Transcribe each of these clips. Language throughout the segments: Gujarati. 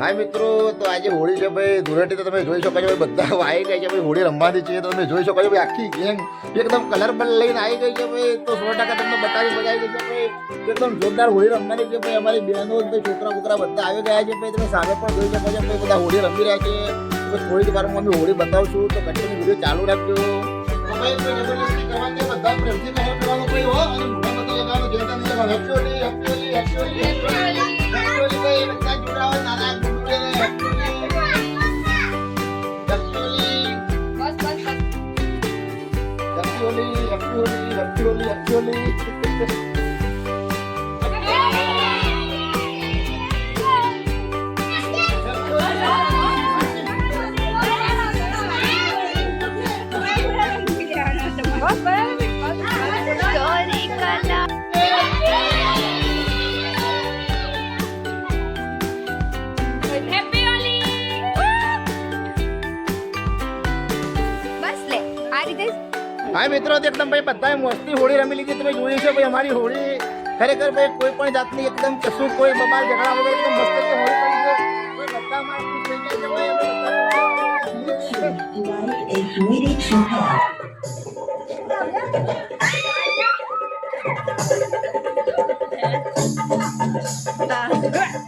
હાય મિત્રો તો આજે હોળી છે ભાઈ. ધૂળેટી તો તમે જોઈ શકો છો બધા આવી ગયા છે ભાઈ હોળી રમવાની છે. તમે જોઈ શકો છો ભાઈ આખી ગેંગ એકદમ કલરબલ લઈને આવી ગઈ છે ભાઈ. તો સો ટકા તમને બતાવી આવી ગઈ છે ભાઈ. એકદમ જોરદાર હોળી રમવાની છે ભાઈ. અમારી બહેનો છોકરા બોકરા બધા આવી ગયા છે ભાઈ. તમે સામે પણ જોઈ શકો છો ભાઈ બધા હોળી રમી રહ્યા છે. તો થોડી જ વારમાં અમે હોળી બતાવશું. તો કન્ટિન્યુ વીડિયો ચાલુ રાખજો. બધા પ્રેમથી મહેનત કરવાનું ભાઈ હો અને મોટા મોટા લગાવવાનું જે તમને લગાવવાનું. Happy હોળી, હા મિત્રો એકદમ ભાઈ બધાએ મસ્તી હોળી રમી લીધી. તમે જોયું છે ભાઈ અમારી હોળી ખરેખર ભાઈ કોઈ પણ જાતની એકદમ કશું કોઈ બબાલ ઝઘડા વગર એકદમ મસ્ત હોળી પડી છે. ભાઈ બધા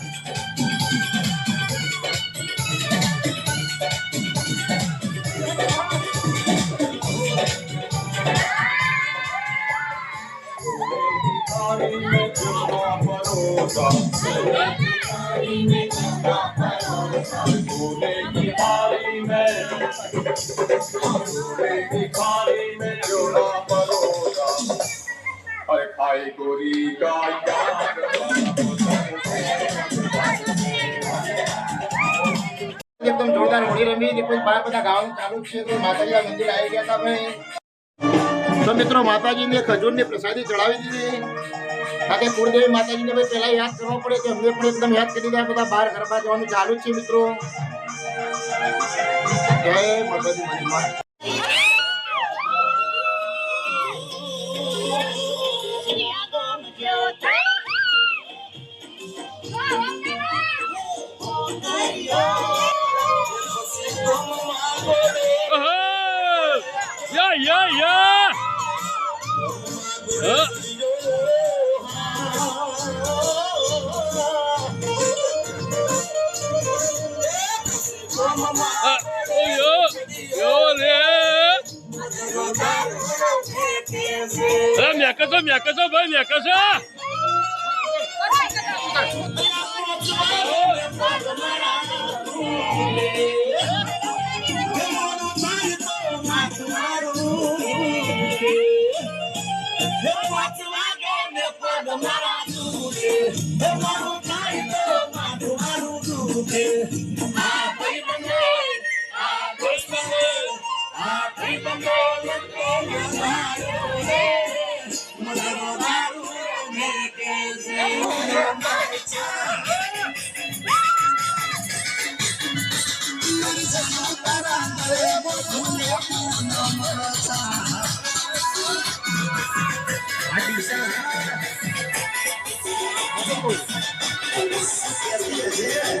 છો તારી મે ચંગા એકદમ જોરદાર હોળી રમી ને પછી બહાર બધા ગાવાનું ચાલુ છે તો માતાજીના મંદિર આવી ગયા હતા તો મિત્રો, માતાજીને ખજૂરની પ્રસાદી ચડાવી દીધી. સાથે કુળદેવી માતાજીને ભાઈ પહેલા યાદ કરવા પડે કે અમને પણ એકદમ યાદ કરી દીધા બધા બહાર ગરબા જવાનું ચાલુ જ છે મિત્રો જય માતાજી મહિમા Yeah, ja, ja! Ja. મેકસો મેકસો ભાઈ મેકસો Yeah.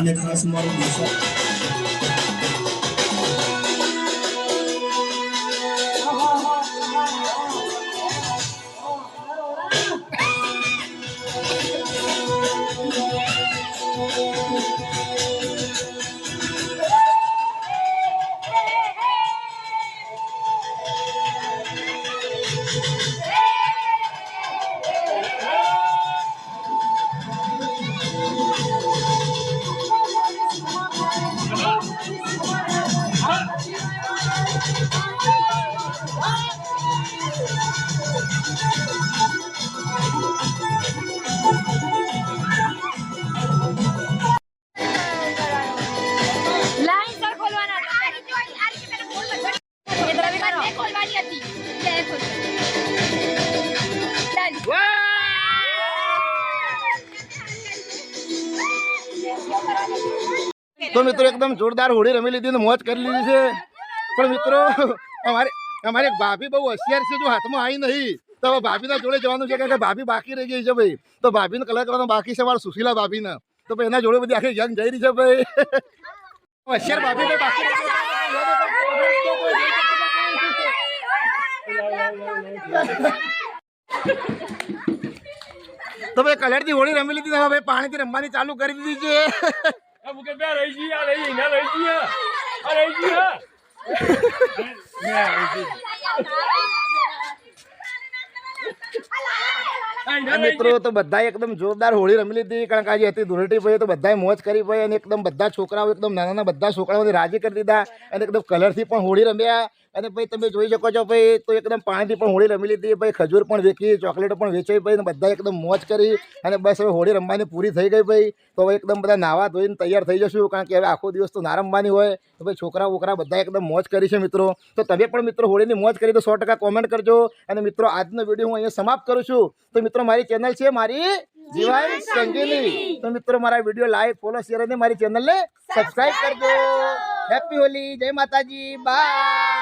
અને ખાસ મારું Thank લાઈન તો મિત્રો એકદમ જોરદાર હોળી રમી લીધી અને મોજ કરી લીધી છે. પણ મિત્રો, અમારે અમારી એક ભાભી બહુ હોશિયાર છે, જો હાથમાં આવી નહીં, તો હવે ભાભીના જોડે જવાનું છે, કારણ કે ભાભી બાકી રહી ગઈ છે ભાઈ. તો ભાભીને કલર કરવાનો બાકી છે મારા સુશીલા ભાભીને. તો ભાઈ એના જોડે બધી આખી ગેંગ જઈ રહી છે ભાઈ. હોશિયાર ભાભી બાકી તો ભાઈ કલરથી હોળી રમી લીધી હવે પાણીથી રમવાની ચાલુ કરી દીધી છે. આ બે રહી ગઈ આ રહી ના રહી ગઈ આ રહી ગઈ મિત્રો તો બધા એકદમ જોરદાર હોળી રમી લીધી કારણ કે આજે હતી ધૂળેટી ભાઈ તો બધાએ મોજ કરી ભાઈ અને એકદમ બધા છોકરાઓ એકદમ નાના નાના બધા છોકરાઓને રાજી કરી દીધા અને એકદમ કલરથી પણ હોળી રમ્યા. અને ભાઈ તમે જોઈ શકો છો ભાઈ તો એકદમ પાણીથી પણ હોળી રમી લીધી. ભાઈ ખજૂર પણ વેચી ચોકલેટ પણ વેચાઈ ભાઈ બધા એકદમ મોજ કરી. અને બસ હવે હોળી રમવાની પૂરી થઈ ગઈ ભાઈ. તો હવે એકદમ બધા નાવા ધોઈને તૈયાર થઈ જશું કારણ કે હવે આખો દિવસ તો ના રમવાની હોય. તો ભાઈ છોકરા વોકરા બધા એકદમ મોજ કરી છે મિત્રો. તો તમે પણ મિત્રો હોળીની મોજ કરી તો સો ટકા કોમેન્ટ કરજો. અને મિત્રો આજનો વીડિયો હું અહીંયા સમાપ્ત કરું છું. તો મિત્રો મારી ચેનલ છે મારી જીવાય સંગીની. તો મિત્રો મારા વીડિયો લાઈક ફોલો શેર અને મારી ચેનલને સબસ્ક્રાઈબ કરજો. હેપી હોલી જય માતાજી. બાય